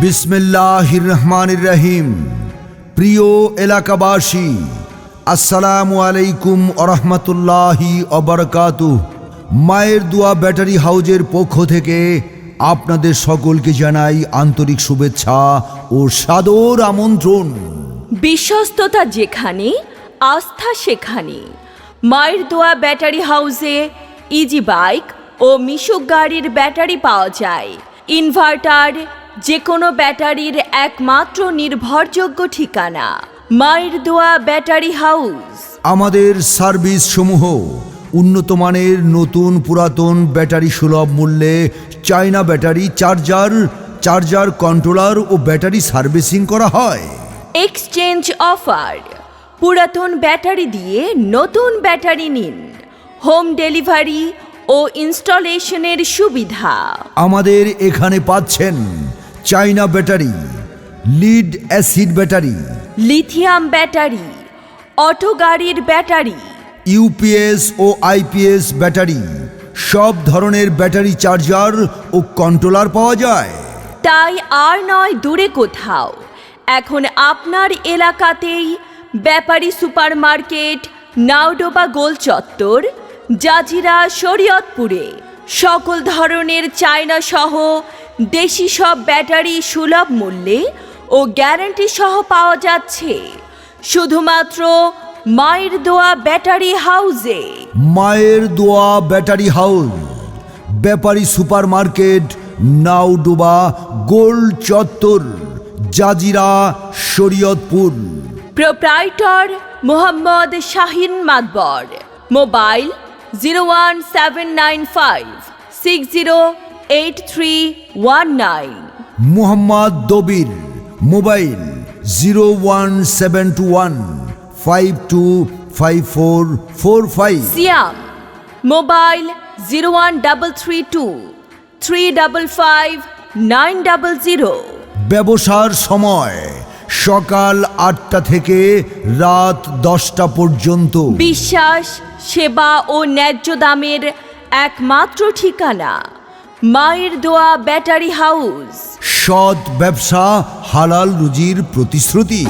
বিসমিল্লাহির রহমানির রহিম প্রিয় এলাকাবাসী, আসসালামু আলাইকুম আরহামতুল্লাহি অবরকাতু মায়ের দোয়া ব্যাটারি হাউজের পক্ষ থেকে আপনাদের সকলকে জানাই আন্তরিক শুভেচ্ছা ও সাদর আমন্ত্রণ। বিশ্বস্ততা যেখানে, আস্থা সেখানে। মায়ের দোয়া ব্যাটারি হাউসে ইজি বাইক ও মিশুক গাড়ির ব্যাটারি পাওয়া যায়। ইনভার্টার যে কোনো ব্যাটারির একমাত্র নির্ভরযোগ্য ঠিকানা মায়ের দোয়া ব্যাটারি হাউস। আমাদের সার্ভিস সমূহ উন্নত মানের নতুন পুরাতন ব্যাটারি সুলভ মূল্যে China battery charger charger controller ও ব্যাটারি সার্ভিসিং করা হয়। এক্সচেঞ্জ অফার পুরাতন ব্যাটারি দিয়ে নতুন ব্যাটারি নিন। হোম ডেলিভারি ও ইনস্টলেশনের সুবিধা। আমাদের এখানে পাচ্ছেন China battery lead acid battery lithium battery auto গাড়ির ব্যাটারি ইউপিএস ও আইপিএস ব্যাটারি সব ধরনের ব্যাটারি চার্জার ও কন্ট্রোলার পাওয়া যায়। তাই আর নয় দূরে কোথাও। এখন আপনার এলাকাতেই ব্যাপারী সুপারমার্কেট নাওডোবা গোল চত্বর জাজিরা শরীয়তপুরে। সকল ধরনের চায়না সহ দেশি সব ব্যাটারি সুলভ মূল্যে ও গ্যারান্টি সহ পাওয়া যাচ্ছে। শুধুমাত্র মায়ের দোয়া ব্যাটারি হাউসে। মায়ের দোয়া battery house. Bepari super market Naoduba গোল চত্বর Zajira Shariatpur. Proprietor Mohammad Shahin Madbar mobile zero one seven nine five six zero eight three one nine Muhammad Dabir mobile zero one seven two one five two five four four five Siam mobile zero one double three two three double five nine double zero ব্যবসার সময় সকাল আটটা থেকে রাত দশটা পর্যন্ত। বিশ্বাস সেবা ও ন্যায্য দামের একমাত্র ঠিকানা মায়ের দোয়া ব্যাটারি হাউস। সৎ ব্যবসা হালাল রুজির প্রতিশ্রুতি।